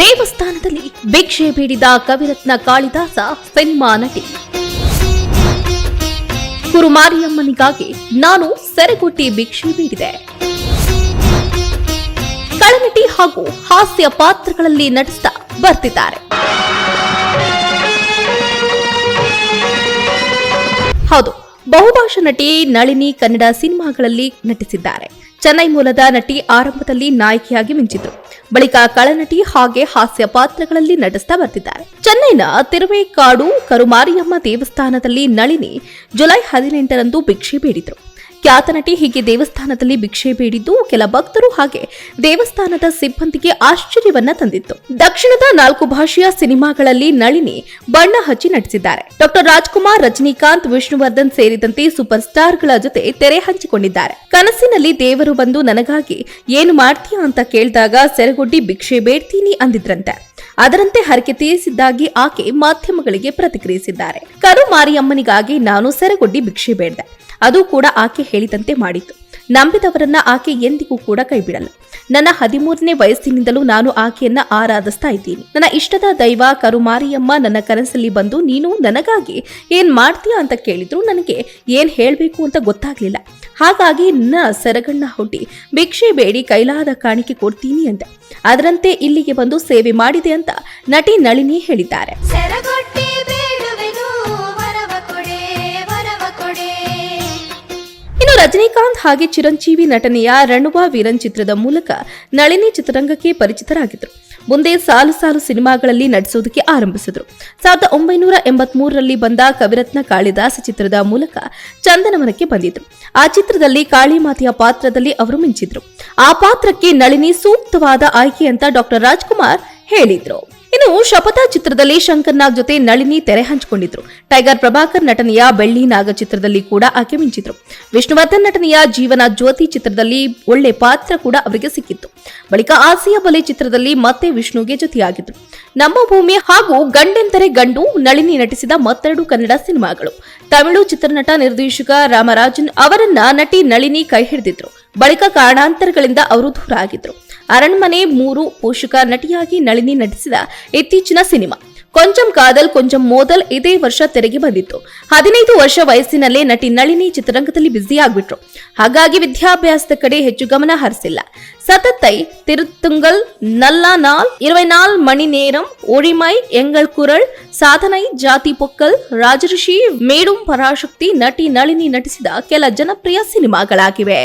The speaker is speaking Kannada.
ದೇವಸ್ಥಾನದಲ್ಲಿ ಭಿಕ್ಷೆ ಬೇಡಿದ ಕವಿರತ್ನ ಕಾಳಿದಾಸ ಸಿನಿಮಾ ನಟಿ. ಕುರುಮಾರಿಯಮ್ಮನಿಗಾಗಿ ನಾನು ಸೆರೆಗೊಟ್ಟಿ ಭಿಕ್ಷೆ ಬೇಡಿದೆ. ಕಳನಟಿ ಹಾಗೂ ಹಾಸ್ಯ ಪಾತ್ರಗಳಲ್ಲಿ ನಟಿಸ್ತಾ ಬರ್ತಿದ್ದಾರೆ. ಹೌದು ಬಹುಭಾಷಾ ನಟಿ ನಳಿನಿ ಕನ್ನಡ ಸಿನಿಮಾಗಳಲ್ಲಿ ನಟಿಸಿದ್ದಾರೆ. ಚೆನ್ನೈ ಮೂಲದ ನಟಿ ಆರಂಭದಲ್ಲಿ ನಾಯಕಿಯಾಗಿ ಮಿಂಚಿದ್ರು. ಬಳಿಕ ಕಳನಟಿ ಹಾಗೆ ಹಾಸ್ಯ ಪಾತ್ರಗಳಲ್ಲಿ ನಟಿಸ್ತಾ ಬರ್ತಿದ್ದಾರೆ. ಚೆನ್ನೈನ ತಿರುವೇಕಾಡು ಕರುಮಾರಿಯಮ್ಮ ದೇವಸ್ಥಾನದಲ್ಲಿ ನಳಿನಿ ಜುಲೈ ಹದಿನೆಂಟರಂದು ಭಿಕ್ಷೆ ಬೇಡಿದ್ರು. ಖ್ಯಾತ ನಟಿ ಹೀಗೆ ದೇವಸ್ಥಾನದಲ್ಲಿ ಭಿಕ್ಷೆ ಬೇಡಿದ್ದು ಕೆಲ ಭಕ್ತರು ಹಾಗೆ ದೇವಸ್ಥಾನದ ಸಿಬ್ಬಂದಿಗೆ ಆಶ್ಚರ್ಯವನ್ನ ತಂದಿತ್ತು. ದಕ್ಷಿಣದ ನಾಲ್ಕು ಭಾಷೆಯ ಸಿನಿಮಾಗಳಲ್ಲಿ ನಳಿನಿ ಬಣ್ಣ ಹಚ್ಚಿ ನಟಿಸಿದ್ದಾರೆ. ಡಾಕ್ಟರ್ ರಾಜ್ಕುಮಾರ್, ರಜನಿಕಾಂತ್, ವಿಷ್ಣುವರ್ಧನ್ ಸೇರಿದಂತೆ ಸೂಪರ್ ಸ್ಟಾರ್ಗಳ ಜೊತೆ ತೆರೆ ಹಂಚಿಕೊಂಡಿದ್ದಾರೆ. ಕನಸಿನಲ್ಲಿ ದೇವರು ಬಂದು ನನಗಾಗಿ ಏನು ಮಾಡ್ತೀಯಾ ಅಂತ ಕೇಳಿದಾಗ ಸೆರೆಗೊಡ್ಡಿ, ಭಿಕ್ಷೆ ಬೇಡ್ತೀನಿ ಅಂದಿದ್ರಂತೆ. ಅದರಂತೆ ಹರಕೆ ತೀರಿಸಿದ್ದಾಗಿ ಆಕೆ ಮಾಧ್ಯಮಗಳಿಗೆ ಪ್ರತಿಕ್ರಿಯಿಸಿದ್ದಾರೆ. ಕರು ಮಾರಿಯಮ್ಮನಿಗಾಗಿ ನಾನು ಸೆರೆಗೊಡ್ಡಿ ಭಿಕ್ಷೆ ಬೇಡ್ದೆ. ಅದು ಕೂಡ ಆಕೆ ಹೇಳಿದಂತೆ ಮಾಡಿತು ನಂಬಿದವರನ್ನ ಆಕೆ ಎಂದಿಗೂ ಕೂಡ ಕೈಬಿಡಲ್ಲ. ನನ್ನ ಹದಿಮೂರನೇ ವಯಸ್ಸಿನಿಂದಲೂ ನಾನು ಆಕೆಯನ್ನ ಆರಾಧಿಸ್ತಾ ಇದ್ದೀನಿ. ನನ್ನ ಇಷ್ಟದ ದೈವ, ಕರುಮಾರಿಯಮ್ಮ ನನ್ನ ಕನಸಲ್ಲಿ ಬಂದು ನೀನು ನನಗಾಗಿ ಏನ್ ಮಾಡ್ತೀಯ ಅಂತ ಕೇಳಿದ್ರು ನನಗೆ ಏನ್ ಹೇಳಬೇಕು ಅಂತ ಗೊತ್ತಾಗ್ಲಿಲ್ಲ. ಹಾಗಾಗಿ ನನ್ನ ಸೆರಗಣ್ಣ ಹುಟ್ಟಿ ಭಿಕ್ಷೆ ಬೇಡಿ ಕೈಲಾದ ಕಾಣಿಕೆ ಕೊಡ್ತೀನಿ ಅಂತ ಅದರಂತೆ ಇಲ್ಲಿಗೆ ಬಂದು ಸೇವೆ ಮಾಡಿದೆ ಅಂತ ನಟಿ ನಳಿನಿ ಹೇಳಿದ್ದಾರೆ. ರಜನಿಕಾಂತ್ ಹಾಗೆ ಚಿರಂಜೀವಿ ನಟನೆಯ ರಣುವ ವೀರನ್ ಚಿತ್ರದ ಮೂಲಕ ನಳಿನಿ ಚಿತ್ರರಂಗಕ್ಕೆ ಪರಿಚಿತರಾಗಿದ್ದರು. ಮುಂದೆ ಸಾಲು ಸಾಲು ಸಿನಿಮಾಗಳಲ್ಲಿ ನಟಿಸೋದಕ್ಕೆ ಆರಂಭಿಸಿದರು. ಸಾವಿರದ ಒಂಬೈನೂರ ಎಂಬತ್ಮೂರರಲ್ಲಿ ಬಂದ ಕವಿರತ್ನ ಕಾಳಿದಾಸ ಚಿತ್ರದ ಮೂಲಕ ಚಂದನವನಕ್ಕೆ ಬಂದಿದ್ರು. ಆ ಚಿತ್ರದಲ್ಲಿ ಕಾಳಿಮಾತೆಯ ಪಾತ್ರದಲ್ಲಿ ಅವರು ಮಿಂಚಿದ್ರು. ಆ ಪಾತ್ರಕ್ಕೆ ನಳಿನಿ ಸೂಕ್ತವಾದ ಆಯ್ಕೆ ಅಂತ ಡಾಕ್ಟರ್ ರಾಜ್ಕುಮಾರ್ ಹೇಳಿದ್ರು. ಇನ್ನು ಶಪಥ ಚಿತ್ರದಲ್ಲಿ ಶಂಕರ್ ನಾಗ್ ಜೊತೆ ನಳಿನಿ ತೆರೆ ಹಂಚಿಕೊಂಡಿದ್ರು. ಟೈಗರ್ ಪ್ರಭಾಕರ್ ನಟನೆಯ ಬೆಳ್ಳಿ ನಾಗ ಚಿತ್ರದಲ್ಲಿ ಕೂಡ ಆಕೆ ಮಿಂಚಿದ್ರು. ವಿಷ್ಣುವರ್ಧನ್ ನಟನೆಯ ಜೀವನ ಜ್ಯೋತಿ ಚಿತ್ರದಲ್ಲಿ ಒಳ್ಳೆ ಪಾತ್ರ ಕೂಡ ಅವರಿಗೆ ಸಿಕ್ಕಿತ್ತು. ಬಳಿಕ ಆಸಿಯಾ ಬಲೆ ಚಿತ್ರದಲ್ಲಿ ಮತ್ತೆ ವಿಷ್ಣುಗೆ ಜೊತೆಯಾಗಿದ್ರು. ನಮ್ಮ ಭೂಮಿ ಹಾಗೂ ಗಂಡೆಂದರೆ ಗಂಡು ನಳಿನಿ ನಟಿಸಿದ ಮತ್ತೆರಡು ಕನ್ನಡ ಸಿನಿಮಾಗಳು. ತಮಿಳು ಚಿತ್ರನಟ ನಿರ್ದೇಶಕ ರಾಮರಾಜನ್ ಅವರನ್ನ ನಟಿ ನಳಿನಿ ಕೈ ಹಿಡಿದಿದ್ರು. ಬಳಿಕ ಕಾರಣಾಂತರಗಳಿಂದ ಅವರು ದೂರ ಆಗಿದ್ರು ಅರಣ್ಮನೆ ಮೂರು ಪೋಷಕ ನಟಿಯಾಗಿ ನಳಿನಿ ನಟಿಸಿದ ಇತ್ತೀಚಿನ ಸಿನಿಮಾ. ಕೊಂಚಂ ಕಾದಲ್, ಕೊಂಚಂ ಮೋದಲ್ ಇದೇ ವರ್ಷ ತೆರೆಗೆ ಬಂದಿತ್ತು. ಹದಿನೈದು ವರ್ಷ ವಯಸ್ಸಿನಲ್ಲೇ ನಟಿ ನಳಿನಿ ಚಿತ್ರರಂಗದಲ್ಲಿ ಬ್ಯುಸಿ ಆಗ್ಬಿಟ್ರು ಹಾಗಾಗಿ ವಿದ್ಯಾಭ್ಯಾಸದ ಕಡೆ ಹೆಚ್ಚು ಗಮನ ಹರಿಸಿಲ್ಲ. ಸತತೈ ತಿರುತ್ತುಂಗಲ್ ನಲ್ಲ ನಾಲ್ ಇರುವೈ ನಾಲ್ ಮಣಿ ನೇರಂ ಒಳಿಮೈ ಎಂಗಳ್ ಕುರಳ್ ಸಾಧನೈ, ಜಾತಿ ಪೊಕ್ಕಲ್, ರಾಜಋಷಿ, ಮೇಡುಂ ಪರಾಶಕ್ತಿ ನಟಿ ನಳಿನಿ ನಟಿಸಿದ ಕೆಲ ಜನಪ್ರಿಯ ಸಿನಿಮಾಗಳಾಗಿವೆ.